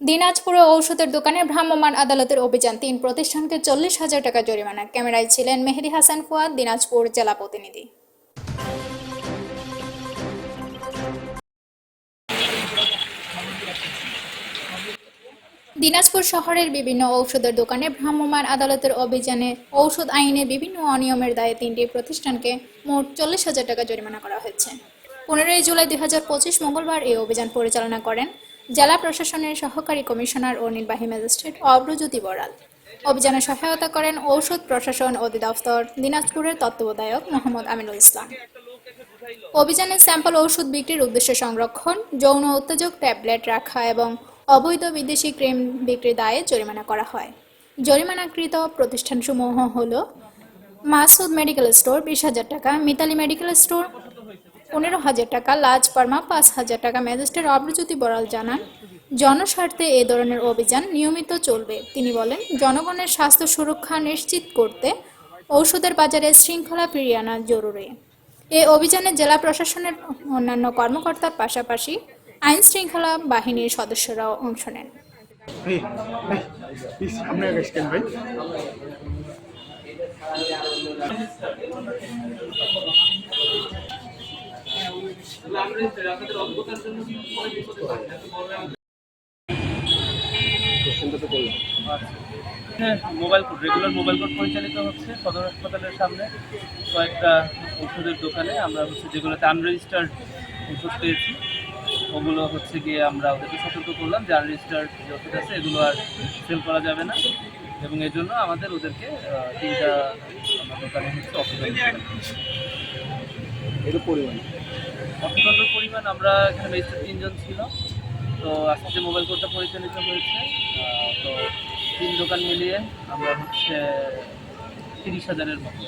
দিনাজপুরে ঔষধের দোকানে ভ্রাম্যমাণ আদালতের অভিযান। তিন প্রতিষ্ঠানকে চল্লিশ হাজার টাকা জরিমানা। ক্যামেরায় ছিলেন মেহেদি হাসান ফুয়াদ দিনাজপুর জেলা প্রতিনিধি। দিনাজপুর শহরের বিভিন্ন ঔষধের দোকানে ভ্রাম্যমাণ আদালতের অভিযানে ঔষধ আইনে বিভিন্ন অনিয়মের দায়ে তিনটি প্রতিষ্ঠানকে মোট চল্লিশ হাজার টাকা জরিমানা করা হয়েছে। পনেরোই জুলাই দুই হাজার পঁচিশ মঙ্গলবার এই অভিযান পরিচালনা করেন জেলা প্রশাসনের সহকারী কমিশনার ও নির্বাহী ম্যাজিস্ট্রেট অব্রজ্যোতি বড়াল অভিযানে সহায়তা করেন ঔষধ প্রশাসন অধিদপ্তর, দিনাজপুরের তত্ত্বাবধায়ক মোহাম্মদ আমিনুল ইসলাম। অভিযানে স্যাম্পল ওষুধ বিক্রির উদ্দেশ্যে সংরক্ষণ, যৌন উত্তেজক ট্যাবলেট রাখা এবং অবৈধ বিদেশি ক্রিম বিক্রির দায়ে জরিমানা করা হয়। জরিমানাকৃত প্রতিষ্ঠানসমূহ হল মাসুদ মেডিকেল স্টোর, বিশ হাজার টাকা, মিতালি মেডিকেল স্টোর পনেরো হাজার টাকা, লাজ পারমা পাঁচ হাজার টাকা। ম্যাজিস্ট্রেট অব্রজ্যোতি বড়াল জানান, জনস্বার্থে এ ধরনের অভিযান নিয়মিত চলবে। তিনি বলেন, জনগণের স্বাস্থ্য সুরক্ষা নিশ্চিত করতে ঔষধের বাজারে শৃঙ্খলা ফিরিয়ে আনা জরুরি। এ অভিযানে জেলা প্রশাসনের অন্যান্য কর্মকর্তার পাশাপাশি আইন শৃঙ্খলা বাহিনীর সদস্যরাও অংশ নেন। Mobile court regular mobile court পরিচালিত হচ্ছে সদর হাসপাতালের সামনে। কয়েকটা ওষুধের দোকানে আমরা হচ্ছে যেগুলোতে আনরেজিস্টার্ড ওষুধ পেয়েছি, ওগুলো হচ্ছে গিয়ে আমরা ওদেরকে সতর্ক করলাম যে আনরেজিস্টার্ড যে ওষুধ আছে, এগুলো আর সেল করা যাবে না। এবং এর জন্য আমাদের ওদেরকে তিনটা আমার দোকানে হচ্ছে। এর পরিমাণ? অর্থদণ্ডের পরিমাণ আমরা এখানে ম্যাজিস্ট্রেট তিনজন ছিল। তো আজকে মোবাইল কোর্টটা পরিচালিত হয়েছে তো তিন দোকান মিলিয়ে আমরা হচ্ছে তিরিশ হাজারের মতো।